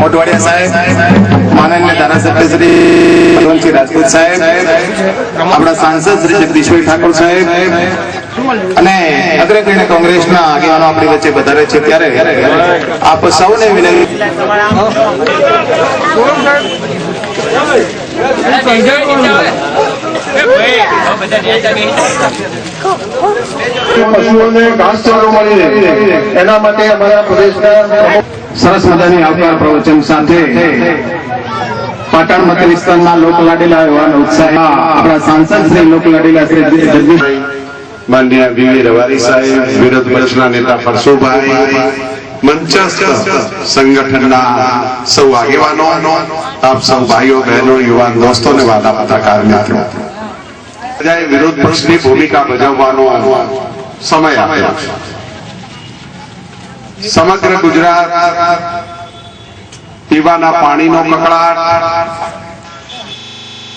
મોઢવાડિયા સાહેબ માનનીય ધારાસભ્ય શ્રી ભગવંતસિંહ રાજપૂત સાહેબ આપણા સાંસદ શ્રી જગદીશભાઈ ઠાકોર સાહેબ અને અગ્રગણ્ય કોંગ્રેસના આગેવાનો આપણી વચ્ચે વધારે છે. ત્યારે આપ સૌને વિનંતી પશુઓને ઘાસચારો સરસ મજાની આવકાર પ્રવચન સાથે પાટણ મત વિસ્તારના લોક લાડેલા એવા ઉત્સાહ. આપણા સાંસદ શ્રી લોક લાડેલા શ્રી માનનીય વીવી રવારી સાહેબ, વિરોધ પક્ષના નેતા પરશુભાઈ સંગઠનના સૌ આગેવાનો આપ સૌ ભાઈઓ, બહેનો, યુવાન દોસ્તો ને વાલા પત્રકાર મિત્રો બધાએ વિરોધ પક્ષની ભૂમિકા ભજવવાનો સમય આપ્યો સમગ્ર ગુજરાત પીવાના પાણીનો કકળાટ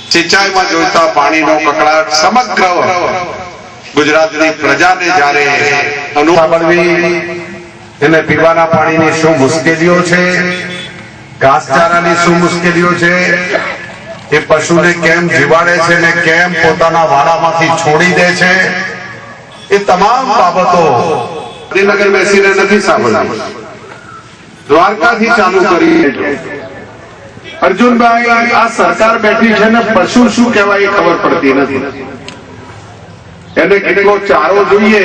સિંચાઈમાં જોઈતા પાણીનો કકળાટ સમગ્ર ગુજરાતની પ્રજાને જ્યારે અનુભવી એને પીવાના પાણીની શું મુશ્કેલીઓ છે, ઘાસચારાની શું મુશ્કેલીઓ છે એ પશુને કેમ જીવાડે છે ને કેમ પોતાના વાડામાંથી છોડી દે છે? એ તમામ બાબતો શ્રીનગર બેસીને નથી સાંભળવી દ્વારકાથી ચાલુ કરી અર્જુનભાઈ, આ સરકાર બેઠી છે ને પશુ શું કહેવાય એ ખબર પડતી નથી. એને કેટલો ચારો જોઈએ,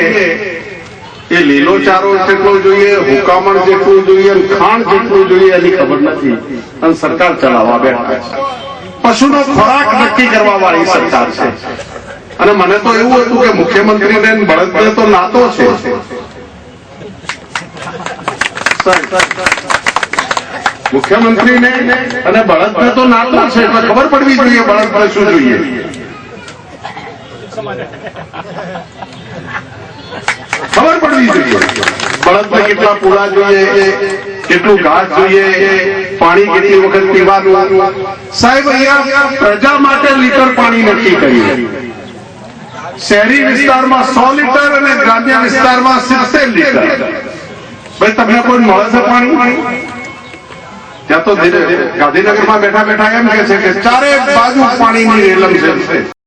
એ લીલો ચારો કેટલો જોઈએ, હુકામણ જેટલું જોઈએ, ખાણ જેટલું જોઈએ એની ખબર નથી. અને સરકાર ચલાવવા બેઠા છે. પશુનો ખોરાક નક્કી કરવા વાળી સરકાર છે. અને મને તો એવું હતું કે મુખ્યમંત્રીને ને બળદને તો નાતો છે. મુખ્યમંત્રીને અને બળદને તો નાતો છે એટલે ખબર પડવી જોઈએ બળદને શું જોઈએ. ખબર પડવી જોઈએ. બળદને કેટલા પૂરા જોઈએ કેટલું ઘાસ જોઈએ. પાણી કેટલી વખત પીવાનું? સાહેબ, અહીંયા પ્રજા માટે લીટર પાણી નક્કી કર્યું. શહેરી વિસ્તારમાં સો લીટર અને ગ્રામ્ય વિસ્તારમાં સિત્તેર લીટર. ભાઈ, તમને કોઈ મળે છે પાણી? ત્યાં તો ગાંધીનગરમાં બેઠા બેઠા એમ કે છે કે ચારે બાજુ પાણીની રેલમ છે.